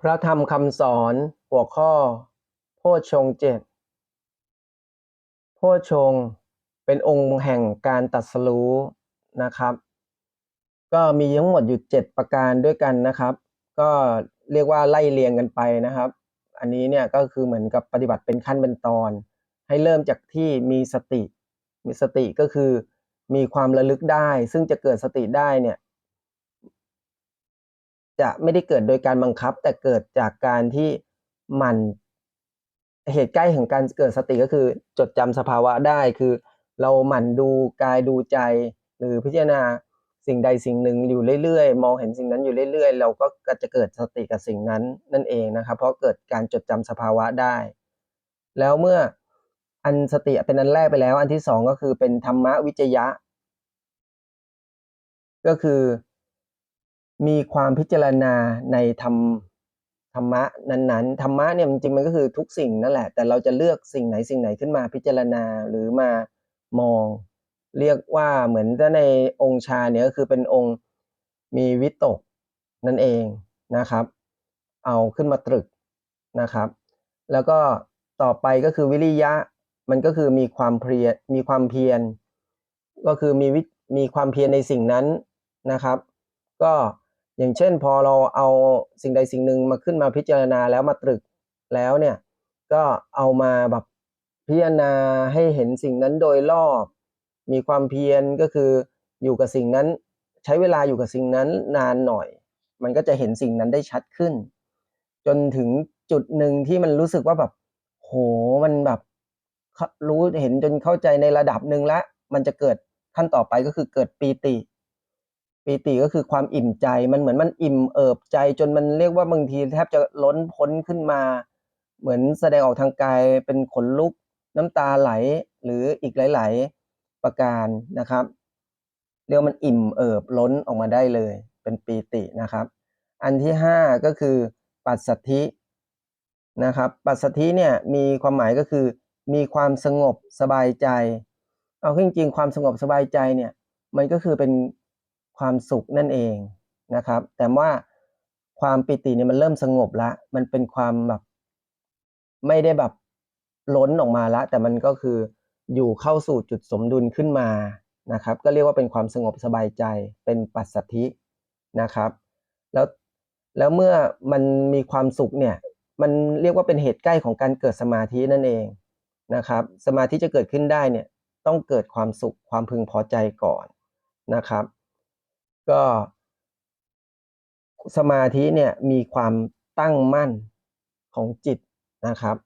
พระธรรมคำสอนหัวข้อ โพชฌงเจ็ดโพชฌงเป็นองค์แห่งการตรัสรู้นะครับ ก็มีทั้งหมดอยู่เจ็ดประการด้วยกันนะครับ ก็เรียกว่าไล่เรียงกันไปนะครับ อันนี้เนี่ยก็คือเหมือนกับปฏิบัติเป็นขั้นเป็นตอน ให้เริ่มจากที่มีสติ มีสติก็คือมีความระลึกได้ ซึ่งจะเกิดสติได้เนี่ย จะไม่ได้เกิดโดยการบังคับ แต่เกิดจากการที่หมันเหตุใกล้ของการเกิดสติก็คือ จดจำสภาวะได้คือ เราหมั่นดูกายดูใจ หรือพิจารณาสิ่งใดสิ่งหนึ่งอยู่เรื่อยๆ มองเห็นสิ่งนั้นอยู่เรื่อยๆ เราก็จะเกิดสติกับสิ่งนั้นนั่นเองนะครับ เพราะเกิดการจดจำสภาวะได้ แล้วเมื่ออันสติเป็นอันแรกไปแล้ว อันที่สองก็คือเป็นธรรมวิจยะ ก็คือ มีความพิจารณาในธรรมธรรมะนั้นๆธรรมะเนี่ยจริงๆมันก็คือทุกสิ่งนั่นแหละ แต่เราจะเลือกสิ่งไหนสิ่งไหนขึ้นมาพิจารณาหรือมามอง เรียกว่าเหมือนถ้าในองค์ชาเนี่ยก็คือเป็นองค์มีวิตกนั่นเองนะครับ เอาขึ้นมาตรึกนะครับ แล้วก็ต่อไปก็คือวิริยะมันก็คือมีความเพียรมีความเพียร ก็คือมีวิมีความเพียรในสิ่งนั้นนะครับ ก็ อย่างเช่นพอเราเอาสิ่งใดสิ่งหนึ่งมาขึ้นมาพิจารณาแล้วมาตรึกแล้วเนี่ยก็เอามาแบบพิจารณาให้เห็นสิ่งนั้นโดยรอบ มีความเพียรก็คืออยู่กับสิ่งนั้นใช้เวลาอยู่กับสิ่งนั้นนานหน่อย มันก็จะเห็นสิ่งนั้นได้ชัดขึ้น จนถึงจุดหนึ่งที่มันรู้สึกว่าแบบโหมันแบบรู้เห็นจนเข้าใจในระดับหนึ่งแล้วมันจะเกิดขั้นต่อไปก็คือเกิดปีติ ปีติก็คือความอิ่มใจมันเหมือนมันอิ่มเอิบใจ จนมันเรียกว่าบางทีแทบจะล้นพ้นขึ้นมา เหมือนแสดงออกทางกายเป็นขนลุกน้ำตาไหลหรืออีกหลาย ๆ ประการนะครับ เรียกมันอิ่มเอิบล้นออกมาได้เลย เป็นปีตินะครับ อันที่ห้าก็คือปัสสัทธินะครับปัสสัทธิเนี่ยมีความหมายก็คือ มีความสงบสบายใจ เอาจริงๆความสงบสบายใจเนี่ยมันก็คือเป็น ความสุขนั่นเองนะครับ แต่ว่าความปิติเนี่ยมันเริ่มสงบละ มันเป็นความแบบไม่ได้แบบล้นออกมาละ แต่มันก็คืออยู่เข้าสู่จุดสมดุลขึ้นมานะครับ ก็เรียกว่าเป็นความสงบสบายใจเป็นปัสสัทธินะครับ แล้วแล้วเมื่อมันมีความสุขเนี่ย มันเรียกว่าเป็นเหตุใกล้ของการเกิดสมาธินั่นเองนะครับ สมาธิจะเกิดขึ้นได้เนี่ยต้องเกิดความสุขความพึงพอใจก่อนนะครับ ก็ สมาธิเนี่ยมีความตั้งมั่นของจิตนะครับ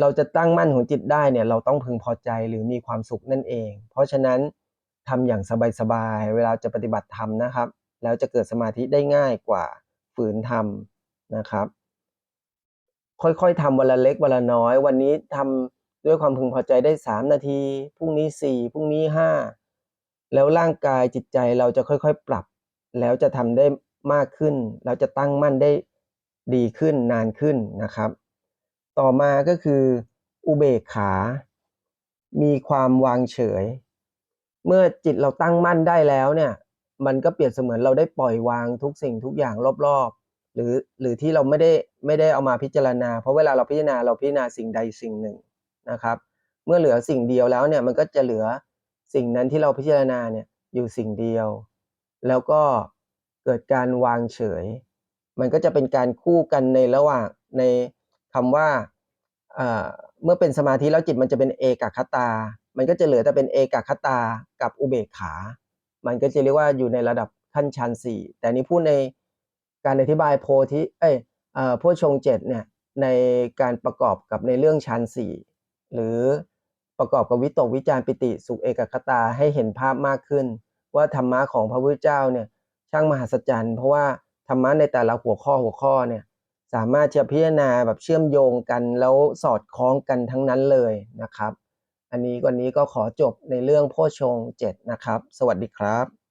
เราจะตั้งมั่นของจิตได้เนี่ยเราต้องพึงพอใจหรือมีความสุขนั่นเอง เพราะฉะนั้นทำอย่างสบายๆเวลาจะปฏิบัติธรรมนะครับ แล้วจะเกิดสมาธิได้ง่ายกว่าฝืนทำนะครับ ค่อยๆทำวันละเล็กวันละน้อย วันนี้ทำด้วยความพึงพอใจได้สามนาที พรุ่งนี้สี่พรุ่งนี้ห้า แล้วร่างกายจิตใจเราจะค่อยๆ ปรับ แล้วจะทำได้มากขึ้น แล้วจะตั้งมั่นได้ดีขึ้นนานขึ้นนะครับ ต่อมาก็คืออุเบกขา มีความวางเฉย เมื่อจิตเราตั้งมั่นได้แล้วเนี่ย มันก็เปรียบเสมือนเราได้ปล่อยวางทุกสิ่งทุกอย่างรอบๆ หรือหรือที่เราไม่ได้ไม่ได้เอามาพิจารณา เพราะเวลาเราพิจารณาเราพิจารณาสิ่งใดสิ่งหนึ่งนะครับ เมื่อเหลือสิ่งเดียวแล้วเนี่ยมันก็จะเหลือ สิ่งนั้นที่เราพิจารณาเนี่ยอยู่สิ่งเดียว แล้วก็เกิดการวางเฉย มันก็จะเป็นการคู่กันในระหว่างในคำว่าเมื่อเป็นสมาธิแล้วจิตมันจะเป็นเอกคตา มันก็จะเหลือแต่เป็นเอกคตากับอุเบกขา มันก็จะเรียกว่าอยู่ในระดับขั้นชั้นสี่แต่นี้พูดในการอธิบายโพธิเอ้ยโพชงเจ็ดเนี่ยในการประกอบกับในเรื่องชั้นสี่หรือ ประกอบกับวิตกวิจารปิติสุขเอกคตาให้เห็นภาพมากขึ้น ว่าธรรมะของพระพุทธเจ้าเนี่ยช่างมหัศจรรย์ เพราะว่าธรรมะในแต่ละหัวข้อหัวข้อเนี่ยสามารถจะพิจารณาแบบเชื่อมโยงกันแล้วสอดคล้องกันทั้งนั้นเลยนะครับ อันนี้วันนี้ก็ขอจบในเรื่องโพชงเจ็ดนะครับ สวัสดีครับ